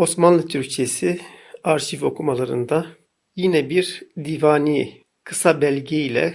Osmanlı Türkçesi arşiv okumalarında yine bir divani kısa belge ile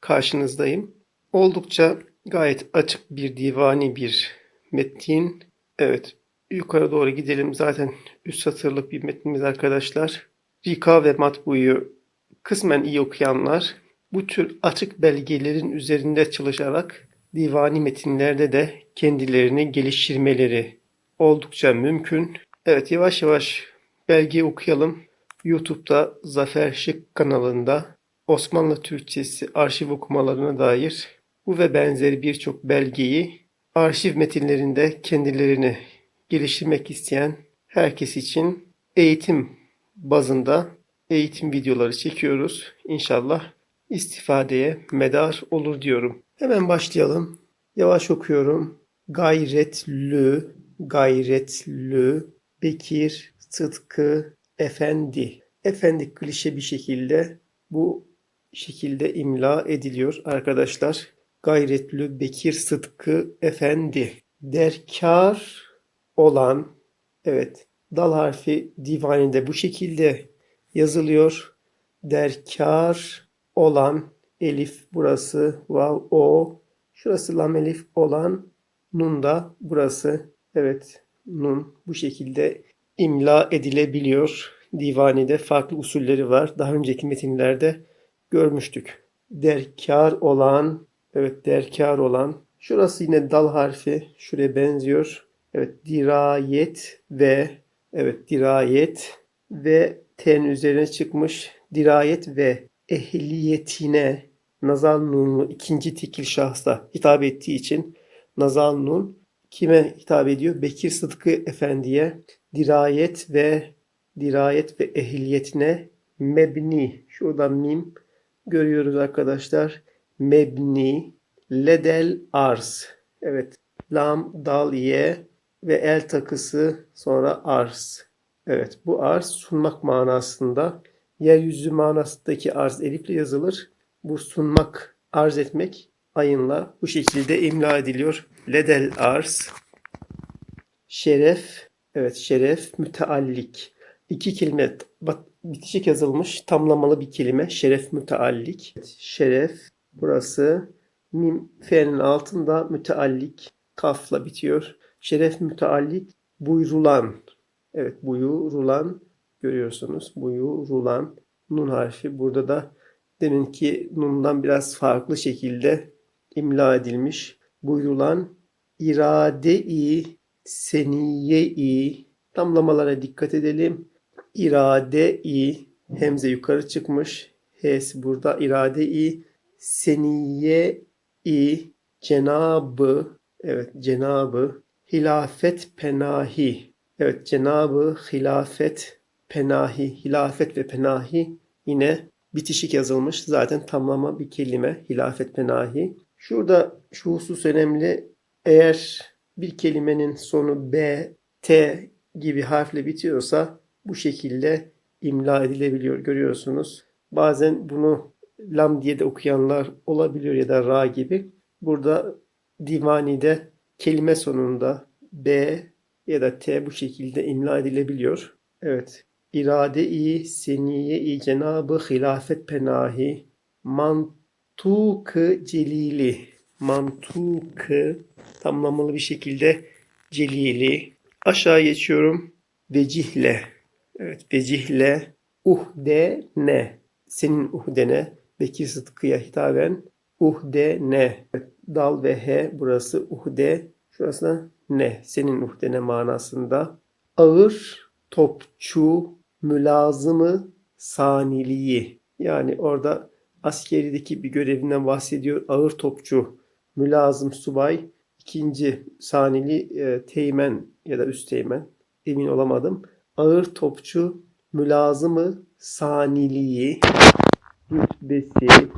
karşınızdayım. Oldukça gayet açık bir divani bir metin. Evet, yukarı doğru gidelim. Zaten üst satırlık bir metnimiz arkadaşlar. Rika ve Matbu'yu kısmen iyi okuyanlar bu tür açık belgelerin üzerinde çalışarak divani metinlerde de kendilerini geliştirmeleri oldukça mümkün. Evet yavaş yavaş belgeyi okuyalım. YouTube'da Zafer Şık kanalında Osmanlı Türkçesi arşiv okumalarına dair bu ve benzeri birçok belgeyi arşiv metinlerinde kendilerini geliştirmek isteyen herkes için eğitim bazında eğitim videoları çekiyoruz. İnşallah istifadeye medar olur diyorum. Hemen başlayalım. Yavaş okuyorum. Gayretlü, gayretlü, Bekir, Sıtkı, Efendi. Efendi klişe bir şekilde bu şekilde imla ediliyor arkadaşlar. Gayretlü, Bekir, Sıtkı, Efendi. Derkar olan, evet dal harfi divaninde bu şekilde yazılıyor. Derkar olan elif burası vav o şurası lam elif olan nun da burası evet nun bu şekilde imla edilebiliyor. Divanide farklı usulleri var. Daha önceki metinlerde görmüştük. Derkar olan evet derkar olan şurası yine dal harfi şuraya benziyor. Evet dirayet ve evet dirayet ve ten üzerine çıkmış dirayet ve ehliyetine nazal nunlu ikinci tekil şahsa hitap ettiği için nazal nun kime hitap ediyor? Bekir Sıtkı Efendi'ye dirayet ve dirayet ve ehliyetine mebni. Şurada mim görüyoruz arkadaşlar. Mebni ledel arz. Evet. Lam, dal, ye ve el takısı sonra arz. Evet bu arz sunmak manasında yeryüzü manasındaki arz elifle yazılır. Bu sunmak, arz etmek ayınla bu şekilde imla ediliyor. Ledel arz. Şeref, evet şeref, müteallik. İki kelime bitişik yazılmış tamlamalı bir kelime. Şeref müteallik. Şeref burası mim fe'nin altında müteallik kafla bitiyor. Şeref müteallik buyrulan. Evet buyurulan görüyorsunuz. Buyurulan nun harfi burada da deminki nundan biraz farklı şekilde imla edilmiş. Buyurulan irade-i seniye-i tamlamalara dikkat edelim. İrade-i hemze yukarı çıkmış. H'si burada irade-i seniye-i cenabı evet cenabı hilafet penahi evet cenabı hilafet penahi hilafet ve penahi yine bitişik yazılmış. Zaten tamlama bir kelime hilafet penahi. Şurada şu husus önemli. Eğer bir kelimenin sonu B, T gibi harfle bitiyorsa bu şekilde imla edilebiliyor görüyorsunuz. Bazen bunu lam diye de okuyanlar olabiliyor ya da ra gibi. Burada divanide kelime sonunda B ya da T bu şekilde imla edilebiliyor. Evet. İrade-i seniye-i cenabı hilafet penahi mantuk celili. Mantuk tamlamalı bir şekilde celili. Aşağı geçiyorum. Vecihle evet vecihle uhdene. Senin uhdene. Bekir Sıtkı'ya hitaben. Uhdene. Evet, dal ve he burası uhde. Şurası da ne? Senin uhdene manasında. Ağır topçu mülazımı saniliği. Yani orada askerideki bir görevinden bahsediyor. Ağır topçu, mülazım subay, ikinci sanili e, teğmen ya da üst teğmen emin olamadım. Ağır topçu, mülazımı saniliği, rütbesi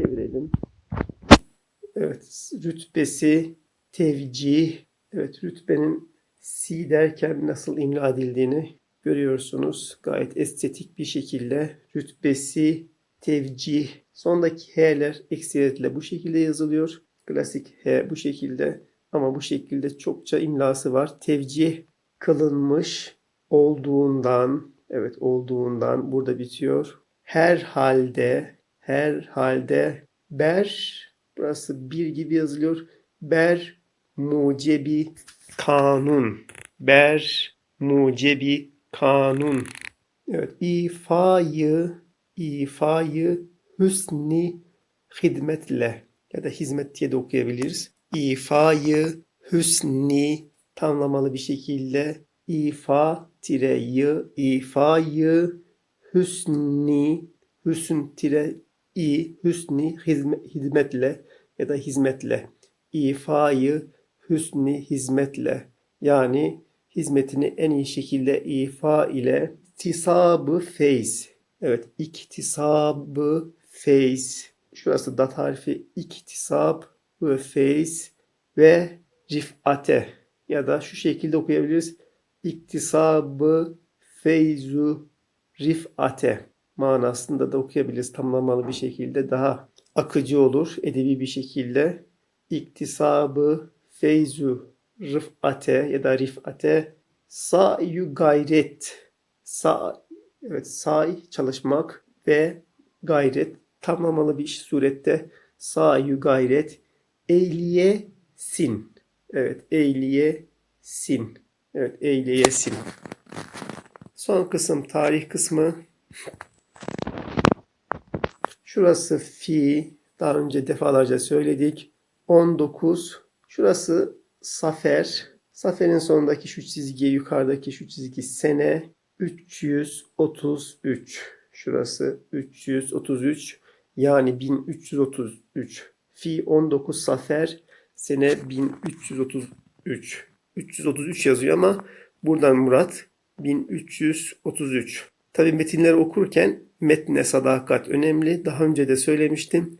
çevirelim. Evet, rütbesi, tevcih, evet rütbenin si derken nasıl imla edildiğini görüyorsunuz. Gayet estetik bir şekilde rütbesi, tevcih, sondaki h'ler ekseriyetle bu şekilde yazılıyor. Klasik h bu şekilde ama bu şekilde çokça imlası var. Tevcih kılınmış, olduğundan evet olduğundan burada bitiyor. Her halde her halde ber burası bir gibi yazılıyor. Ber mucebi kanun. Ber mucebi kanun. Evet ifayı ifayı hüsni hizmetle ya da hizmet diye de okuyabiliriz. İfayı hüsni tamlamalı bir şekilde ifa tire yı ifayı hüsni hüsn tire i hüsni hizme- hizmetle ya da hizmetle. İfayı hüsni hizmetle. Yani hizmetini en iyi şekilde ifa ile iktisabı feyz evet iktisabı feyz şurası dat harfi iktisab ve feyz ve rifate. Ya da şu şekilde okuyabiliriz. İktisabı feyzu rifate manasında da okuyabiliriz. Tamlamalı bir şekilde daha akıcı olur edebi bir şekilde. İktisabı feyzu rifate ya da rifate sa'yu gayret. Sa evet sa'i çalışmak ve gayret tamlamalı bir surette sa'yu gayret eyliyesin evet eyliyesin evet eyliyesin son kısım tarih kısmı Şurası fi. Daha önce defalarca söyledik. 19. Şurası safer. Saferin sonundaki şu çizgi, yukarıdaki şu çizgi sene 333. Şurası 333. Yani 1333. Fi 19 safer. Sene 1333. 333 yazıyor ama buradan Murat 1333. Tabi metinleri okurken metne sadakat önemli. Daha önce de söylemiştim.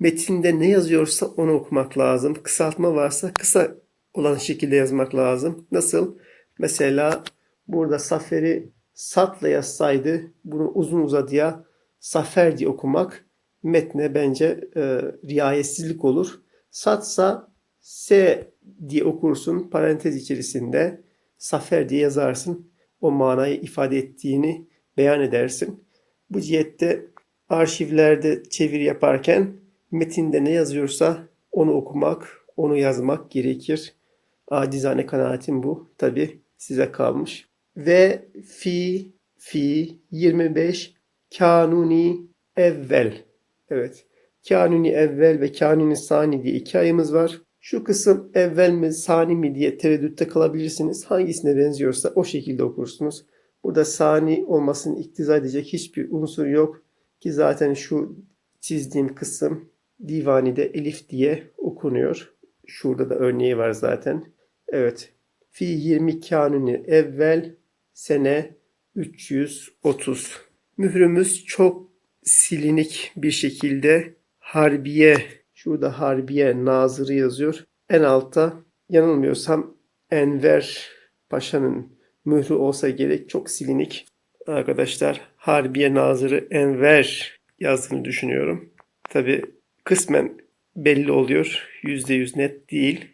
Metinde ne yazıyorsa onu okumak lazım. Kısaltma varsa kısa olan şekilde yazmak lazım. Nasıl? Mesela burada saferi satla yazsaydı bunu uzun uzadıya safer diye okumak metne bence e, riayetsizlik olur. Satsa S diye okursun parantez içerisinde safer diye yazarsın. O manayı ifade ettiğini beyan edersin. Bu cihette arşivlerde çeviri yaparken metinde ne yazıyorsa onu okumak, onu yazmak gerekir. Acizane kanaatim bu. Tabi size kalmış. Ve fi fi 25 kanuni evvel. Evet. Kanuni evvel ve kanuni sani diye iki ayımız var. Şu kısım evvel mi sani mi diye tereddütte kalabilirsiniz. Hangisine benziyorsa o şekilde okursunuz. Burada sani olmasını iktiza edecek hiçbir unsur yok. Ki zaten şu çizdiğim kısım divanide elif diye okunuyor. Şurada da örneği var zaten. Evet. Fi 20 kanuni evvel sene 330. Mührümüz çok silinik bir şekilde Harbiye şurada Harbiye Nazırı yazıyor. En altta yanılmıyorsam Enver Paşa'nın mührü olsa gerek çok silinik. Arkadaşlar Harbiye Nazırı Enver yazdığını düşünüyorum. Tabi kısmen belli oluyor. %100 net değil.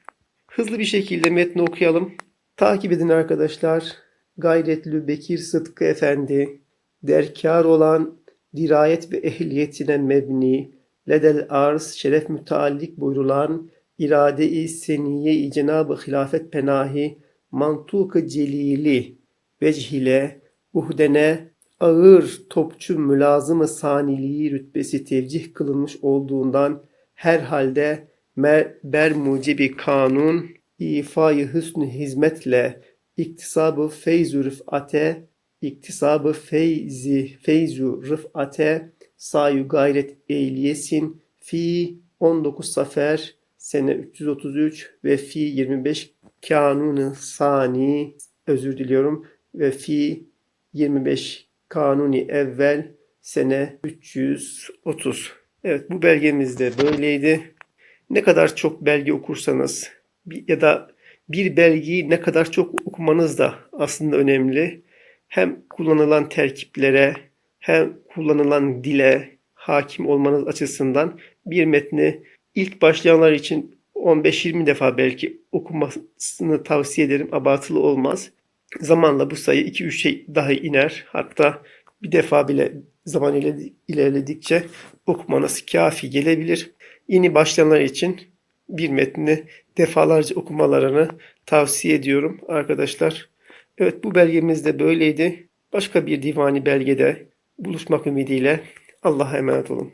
Hızlı bir şekilde metni okuyalım. Takip edin arkadaşlar. Gayretli Bekir Sıtkı Efendi, derkar olan dirayet ve ehliyetine mebni, ledel arz şeref müteallik buyrulan irade-i seniye-i cenab-ı hilafet penahi mantuk-ı celili vechile uhdene ağır topçu mülazım-ı saniliği rütbesi tevcih kılınmış olduğundan herhalde mer, ber mucibi kanun ifayı hüsnü hizmetle iktisabı feyzu rıfate iktisabı feyzi feyzu rıfate sayu gayret eyliyesin fi 19 safer sene 333 ve fi 25 kanunu sani özür diliyorum ve fi 25 kanuni evvel sene 330. Evet bu belgemiz de böyleydi. Ne kadar çok belge okursanız ya da bir belgeyi ne kadar çok okumanız da aslında önemli. Hem kullanılan terkiplere hem kullanılan dile hakim olmanız açısından bir metni ilk başlayanlar için 15-20 defa belki okumasını tavsiye ederim. Abartılı olmaz. Zamanla bu sayı 2-3'e dahi iner. Hatta bir defa bile zaman ile- ilerledikçe okumanız kafi gelebilir. Yeni başlayanlar için bir metni defalarca okumalarını tavsiye ediyorum arkadaşlar. Evet bu belgemiz de böyleydi. Başka bir divani belgede buluşmak ümidiyle Allah'a emanet olun.